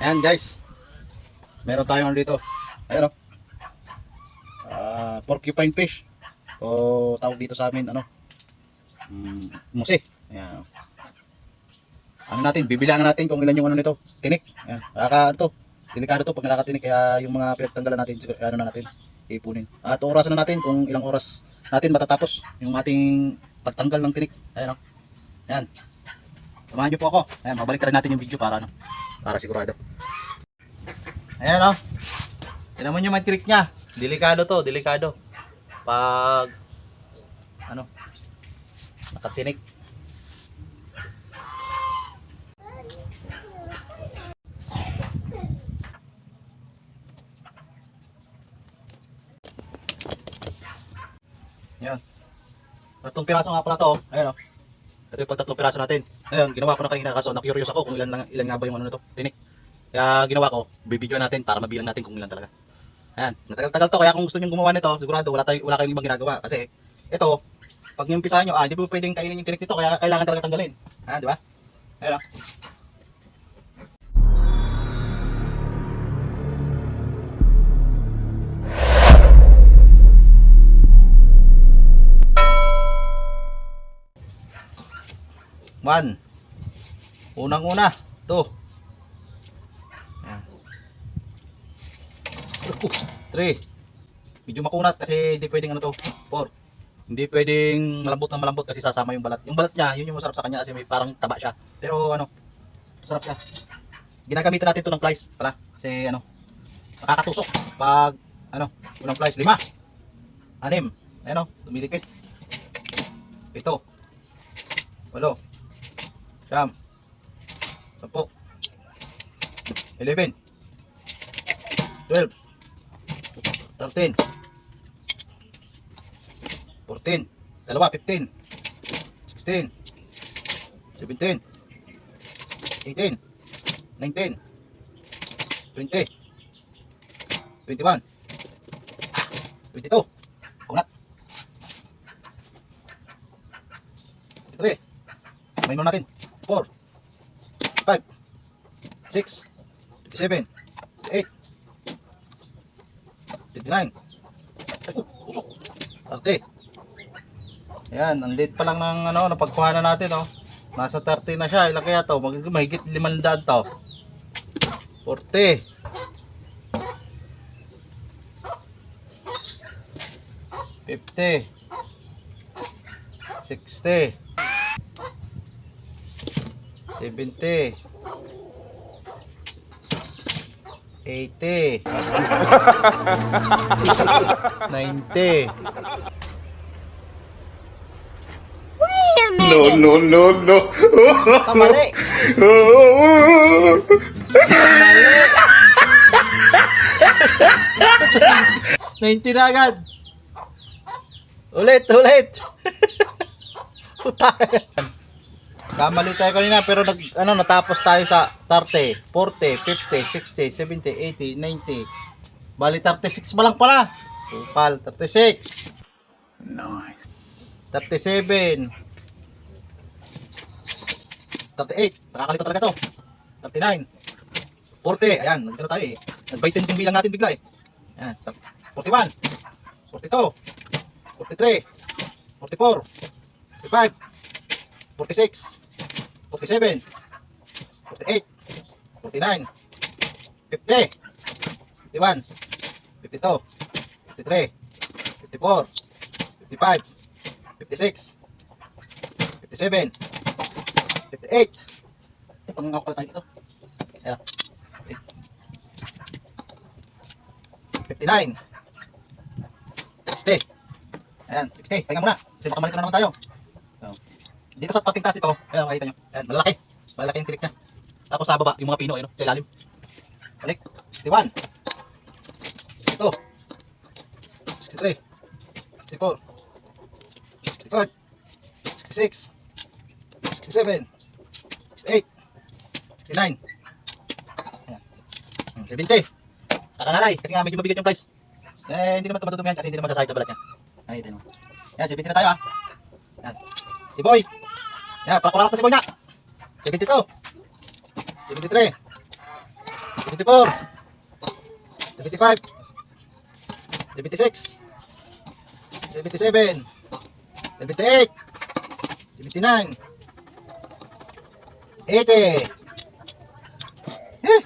Ayan guys. Meron tayong ano dito. Ayan o. Ah, porcupine fish. O tawag dito sa amin ano. Mm, musi. Ayan. oh. Ano natin, bibilangan natin kung ilan yung ano nito. Tinik. Ayan. Nakaka ano to. Delikado to pag nakakatinik kaya yung mga pinagtanggalan natin, ano na natin, ipunin. At orasan na natin kung ilang oras natin matatapos yung ating pagtanggal ng tinik. Ayan o. Ayan. Samahan niyo po ako. Ayan, mabalik rin natin yung video para ano, para sigurado. Ayan o. Tignan mo yung mga trick niya. Delikado to, delikado. Pag ano nakatinik. Yan. Tatlong piraso nga pala to. oh. Ayan o. Ito yung pagtatlong piraso natin. Ayun, ginawa ko na kanina kaso na-curious ako kung ilan, lang, ilan nga ba yung ano nito, tinik. Kaya ginawa ko, bibidyo natin para mabilang natin kung ilan talaga. Ayan, matagal-tagal to kaya kung gusto niyo gumawa nito, sigurado wala tayo wala kayong ibang ginagawa kasi ito, pag yung umpisahan nyo, ah, hindi po pwedeng kainin yung tinik nito kaya kailangan talaga tanggalin. Ha, di ba? Ayun oh. One. Unang-una. Ayan. Two. Three. Medyo makunat kasi hindi pwedeng ano to. Four. Hindi pwedeng malambot na malambot kasi sasama yung balat. Yung balat niya, yun yung masarap sa kanya kasi may parang taba siya. Pero ano, masarap siya. Ginagamitan natin to ng flies pala. Kasi ano, nakakatusok pag ano, unang flies. Lima. Anim. Ayan o, dumidikit. Ito. Walo. Siyam. Sampu. Eleven. Twelve. Thirteen. Fourteen. Dalawa, fifteen. Sixteen. Seventeen. Eighteen. Nineteen. Twenty. Twenty-one. Twenty-two. Kunat. Three. Minor natin. 4 5 6 7 8 59 Usok. Arte. Ayan, ang late pa lang ng ano, napagkuhanan natin, oh. Nasa 30 na siya. Ilan kaya to? Mag mahigit 500 to. 40. 50. 60. 70 80 90 No, no, no, no. Kamali! 90 na agad! Ulit, ulit! Puta. Kamali tayo kanina pero nag, ano, natapos tayo sa 30, 40, 50, 60, 70, 80, 90. Bali 36 pa lang pala. Tupal, 36. Nice. 37. 38. Nakakalito talaga to. 39. 40. Ayan, nagkano tayo eh. Nag-baitin yung bilang natin bigla eh. Ayan. 41. 42. 43. 44. 45. 46. 47. 48. 49. 50. 51. 52. 53. 54. 55. 56. 57. 58. Eh, pangangako pala tayo dito. Ayan. 59. 60. Ayan, 60. Pahinga muna. Kasi baka malito na naman tayo. Ayan. Dito sa pating taas ito, ayan, makikita nyo. Ayan, malalaki. Malalaki yung tilik niya. Tapos sa baba, yung mga pino, ayun, sa ilalim. Balik. 61. 62. 63. 64. 65. 66. 67. 68. 69. Ayan. Hmm, 70. Kakangalay, kasi nga medyo mabigat yung price. Eh, hindi naman ito matutumihan kasi hindi naman sasahit sa balat niya. Ayan, ito. Yan, 70 na tayo ha. Yan. Si Boy. Yan, pakuralat na si Boy na. 72. 73. 74, 75, 76, 77, 78, 79, 80, eh,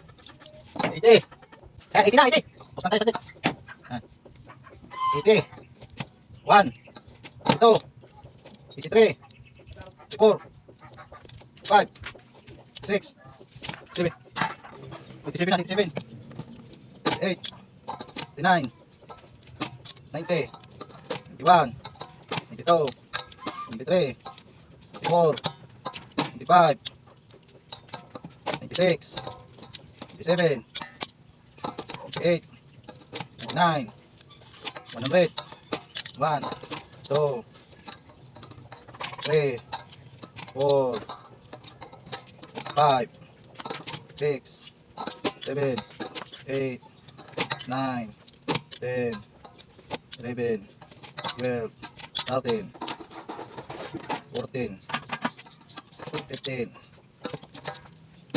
80, ah, 80 na, 80, tapos na tayo sa ah, 80, 1, 2, 83, 84, 5, 6, 7, 87 na, 87, 88, 89, 90, 91, 92, 93, 94, 95, 96, 97, 98, 99, 100, 1, 2, 3, 4, 5, 6, 7, 8, 9, 10, 11, 12, 13, 14, 15,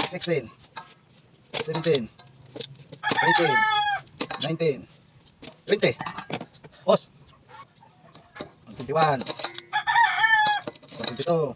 16, 17, 18, 19, 20. Boss. 121, 122,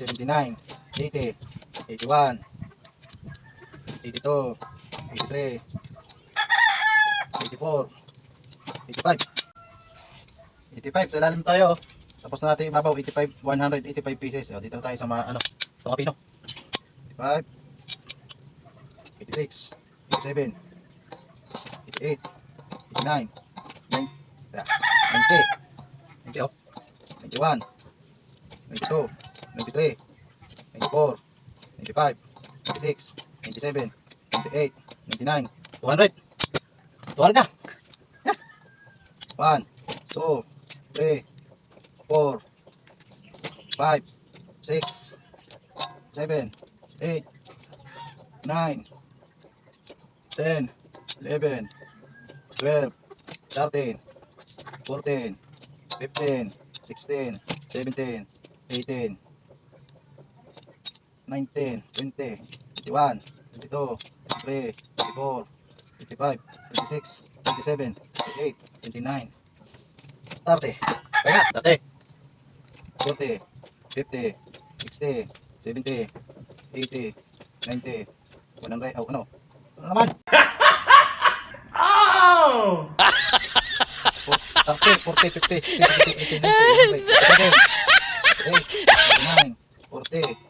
79, 80, 81, 82, 83, 84, 85. 85, sa lalim tayo. Tapos na natin ibabaw, 85, 185 pieces. O, dito tayo sa mga, ano, sa mga pino. 85, 86, 87, 88, 89, 90, 90, oh, 91, 92, 93, 94, 95, 96, 97, 98, 99, 200. 200 na. Yeah. 1, 2, 3, 4, 5, 6, 7, 8, 9, 10, 11, 12, 13, 14, 15, 16, 17, 18, 19, 20, 21, 22, 23, 24, 25, 26, 27, 28, 29, 30. Kaya, 30. 40, 50, 60, 70, 80, 90, 100, oh, ano? Ano naman? Oh! 30, 40, 50, 60, 70, 80, 90, 100, 39, 40,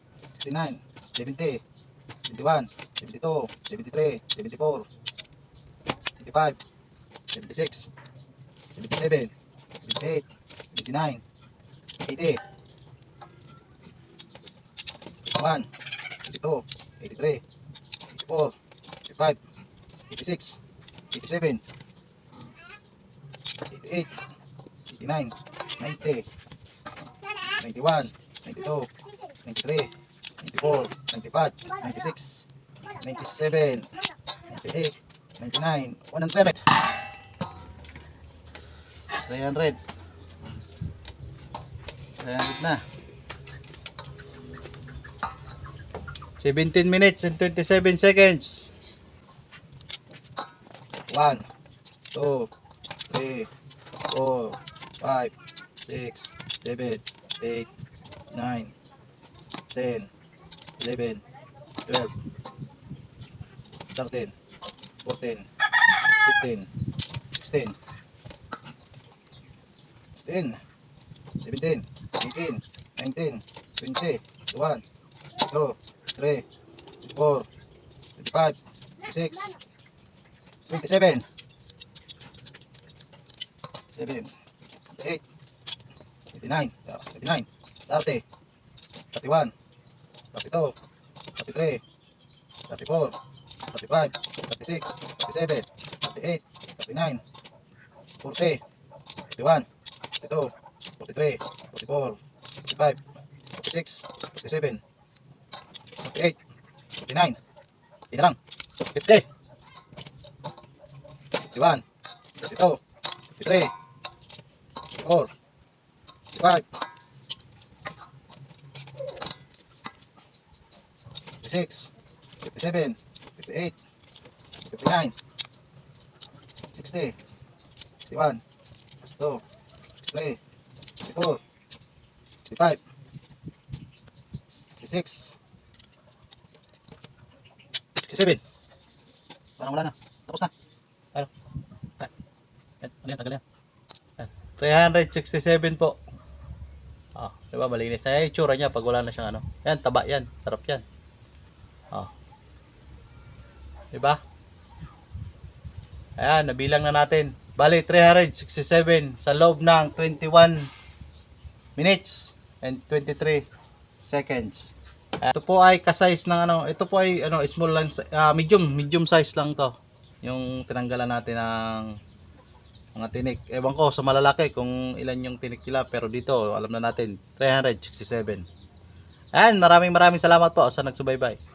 69, 70, 71, 72, 73, 74, 75, 76, 77, 78, 79, 80, 81, 82, 83, 84, 85, 86, 87, 88, 89, 90, 91, 92, 93, 94, 95, 96, 97, 98, 99, 100. 300. 300 na. 17 minutes and 27 seconds. 1, 2, 3, 4, 5, 6, 7, 8, 9, 10, 11, 12, 13, 14, 15, 16, 16, 17, 18, 19, 20, 21, 22, 23, 24, 25, 26, 27, 7, 8, 29, 29, 30, 31, 37, 38, 39, 40, 41, 42, 43, 44, 45, 46, 47, 48, 49, hindi na lang, 50, 51, 52, 53, 54, 55, 56, 57, 58, 59, 60, 61, 62, 63, 64, 65, 66, 67. Parang wala na. Tapos na. Ano? Ano yan? Tagal yan. Yan. 367 po. Ah, di ba malinis na yung itsura niya pag wala na siyang ano. Yan, taba yan. Sarap yan. Ah. Di ba? Ayan, nabilang na natin. Bali, 367 sa loob ng 21 minutes and 23 seconds. Ito po ay ka-size ng ano, ito po ay ano, small lang, ah, medium, medium size lang to. Yung tinanggalan natin ng mga tinik. Ewan ko sa malalaki kung ilan yung tinik nila, pero dito, alam na natin, 367. Ayan, maraming maraming salamat po sa nagsubaybay.